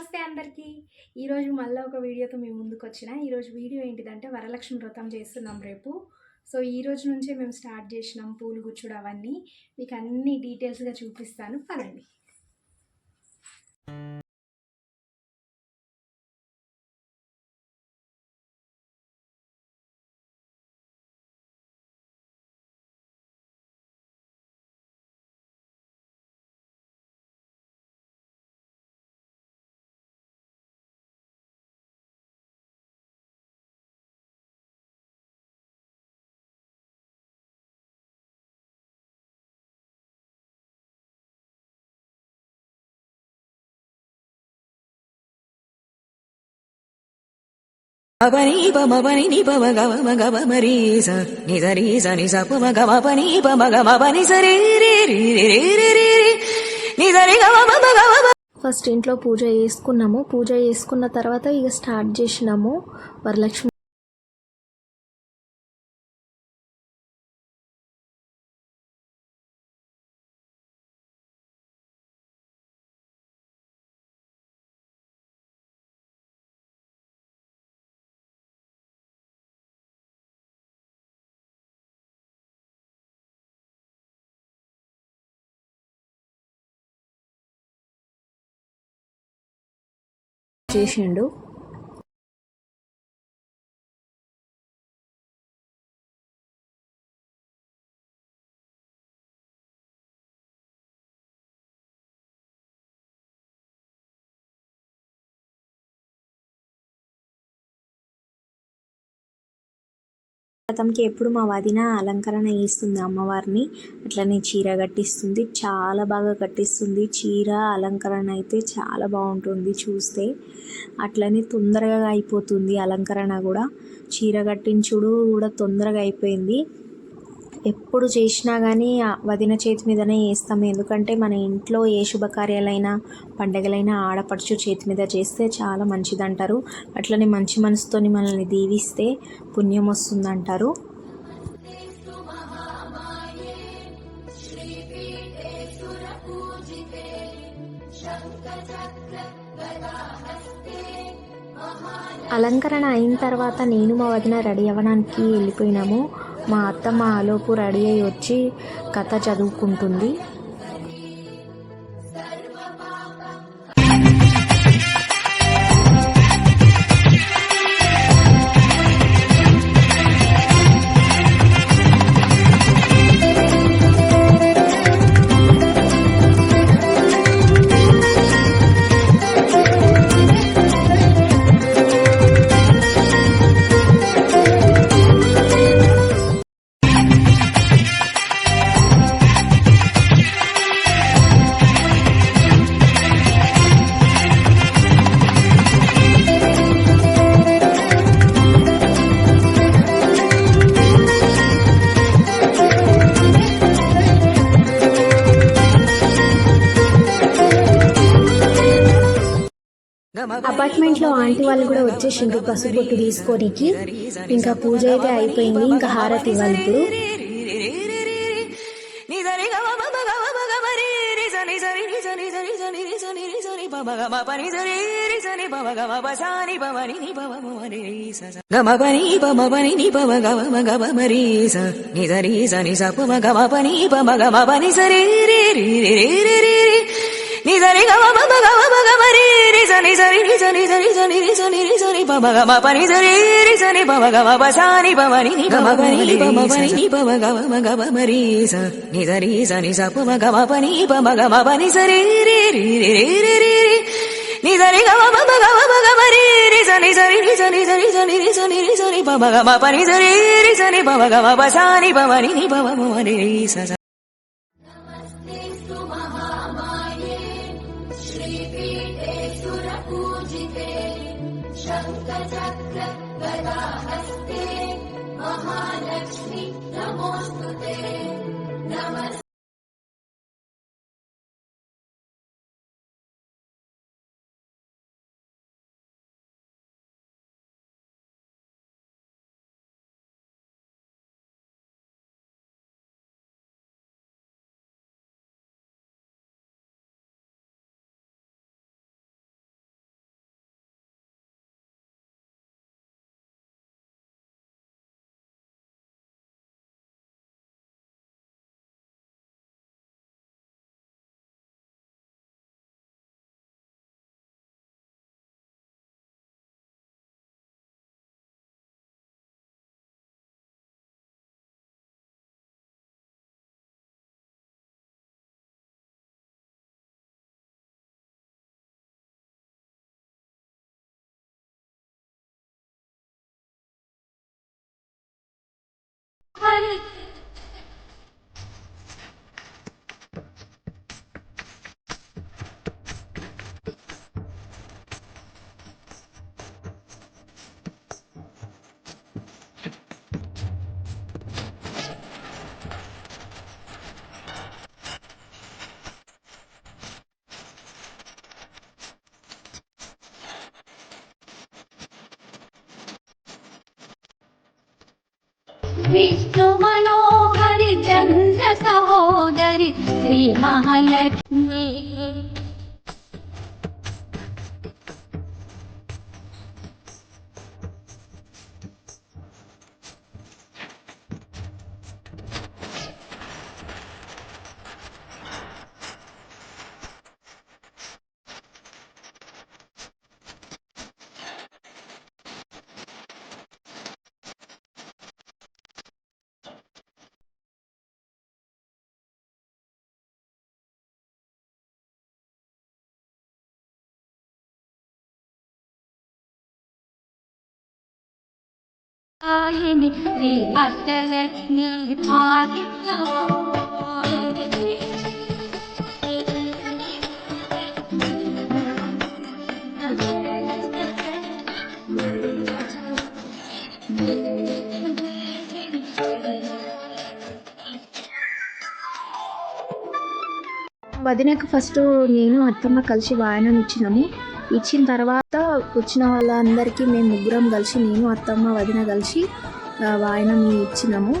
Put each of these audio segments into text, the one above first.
నమస్తే అందరికీ. ఈరోజు మళ్ళీ ఒక వీడియోతో మేము ముందుకు వచ్చిన. ఈరోజు వీడియో ఏంటిదంటే వరలక్ష్మి వ్రతం చేస్తున్నాం రేపు. సో ఈ రోజు నుంచే మేము స్టార్ట్ చేసినాం పూలు గుచ్చుడు అవన్నీ. మీకు అన్ని డీటెయిల్స్గా చూపిస్తాను. పదండి. పమ ఫస్ట్ ఇంట్లో పూజ చేసుకున్నాము. పూజ చేసుకున్న తర్వాత ఇక స్టార్ట్ చేసినాము. వరలక్ష్మి చేసిండు. రథంకి ఎప్పుడు మా వదిన అలంకరణ చేస్తుంది అమ్మవారిని. అట్లనే చీర కట్టిస్తుంది. చాలా బాగా కట్టిస్తుంది. చీర అలంకరణ అయితే చాలా బాగుంటుంది చూస్తే. అట్లనే తొందరగా అయిపోతుంది అలంకరణ కూడా. చీర కట్టించుడు కూడా తొందరగా అయిపోయింది. ఎప్పుడు చేసినా కానీ వదిన చేతి మీదనే చేస్తాము. ఎందుకంటే మన ఇంట్లో ఏ శుభకార్యాలైనా పండగలైనా ఆడపడుచు చేతి మీద చేస్తే చాలా మంచిదంటారు. అట్లనే మంచి మనసుతోని మనల్ని దీవిస్తే పుణ్యం వస్తుందంటారు. అలంకరణ అయిన తర్వాత నేను మా వదిన రెడీ అవ్వడానికి వెళ్ళిపోయినాము. మా అత్తమ్మ ఆలోపు రెడీ అయ్యి వచ్చి కథ చదువుకుంటుంది. అపార్ట్మెంట్లో ఆంటీ వాళ్ళు కూడా వచ్చేసిండ్రు పసుపు తీసుకోనికి ఇంకా పూజ అయితే అయిపోయింది ఇంకా హారతి ఇవ్వాలి ఇప్పుడు గమ పని పమ పని ని పమ గమ గమ మరీ స ని సరి స ని స పమ గమ పని పమ గమ పని సరే రే రే రే రే రే నిజరి గమ బమ గమ బగ మరి నిజ నిజరి నిజ నిజ నిజ నిజ నిజ ని బమ గమ ప నిజరి నిజ ని బమ గమ బసాని బమ ని ని గమ పని ని బమ పని ని బమ గమ గమ మరి స నిజరి స ని స బమ గమ పని బమ గమ ప నిజరి రి రి రి రి రి రి నిజరి గమ బమ గమ బగ మరి నిజ నిజరి నిజ నిజ నిజ నిజ నిజ ని शङ्खचक्र गदा शब्दचक्रताहस्ते महालक्ष्मी नमोस्तुते 他是 విష్ణు మనోహరి చంద్ర సహోదరి శ్రీ మహాలక్ష్మి ఆయని వదినకు ఫస్ట్ నేను అత్తమ్మ కలిసి వాయనం ఇచ్చినాము. ఇచ్చిన తర్వాత వచ్చిన వాళ్ళందరికీ మేము ముగ్గురం కలిసి నేను అత్తమ్మ వదిన కలిసి ఆ, ఇచ్చినాము.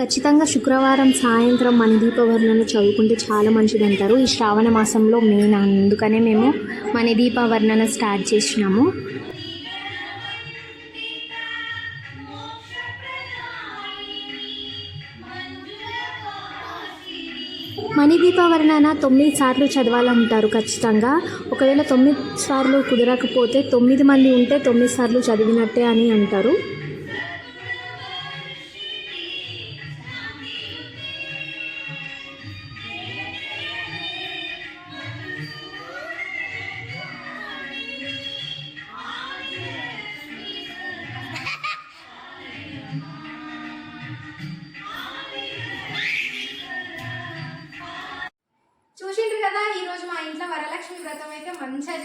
ఖచ్చితంగా శుక్రవారం సాయంత్రం మన దీపవర్ణన చదువుకుంటే చాలా మంచిది అంటారు ఈ శ్రావణ మాసంలో మెయిన్ అందుకనే మేము మన దీపవర్ణన స్టార్ట్ చేసినాము. మణిదీప వర్ణన తొమ్మిది సార్లు చదవాలంటారు ఖచ్చితంగా. ఒకవేళ తొమ్మిది సార్లు కుదరకపోతే తొమ్మిది మంది ఉంటే తొమ్మిది సార్లు చదివినట్టే అని అంటారు.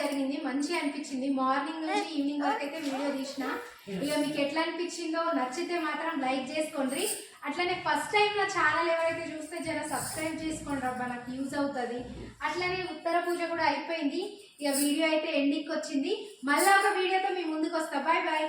జరిగింది మంచిగా అనిపించింది. మార్నింగ్ నుంచి ఈవినింగ్ వరకు అయితే వీడియో తీసిన. ఇక మీకు ఎట్లా అనిపించిందో నచ్చితే మాత్రం లైక్ చేసుకోండి. అట్లనే ఫస్ట్ టైం నా ఛానల్ ఎవరైతే చూస్తే జర సబ్స్క్రైబ్ చేసుకోండి అబ్బా నాకు యూజ్ అవుతుంది. అట్లనే ఉత్తర పూజ కూడా అయిపోయింది. ఇక వీడియో అయితే ఎండింగ్కి వచ్చింది. మళ్ళీ ఒక వీడియోతో మీ ముందుకు వస్తా. Bye bye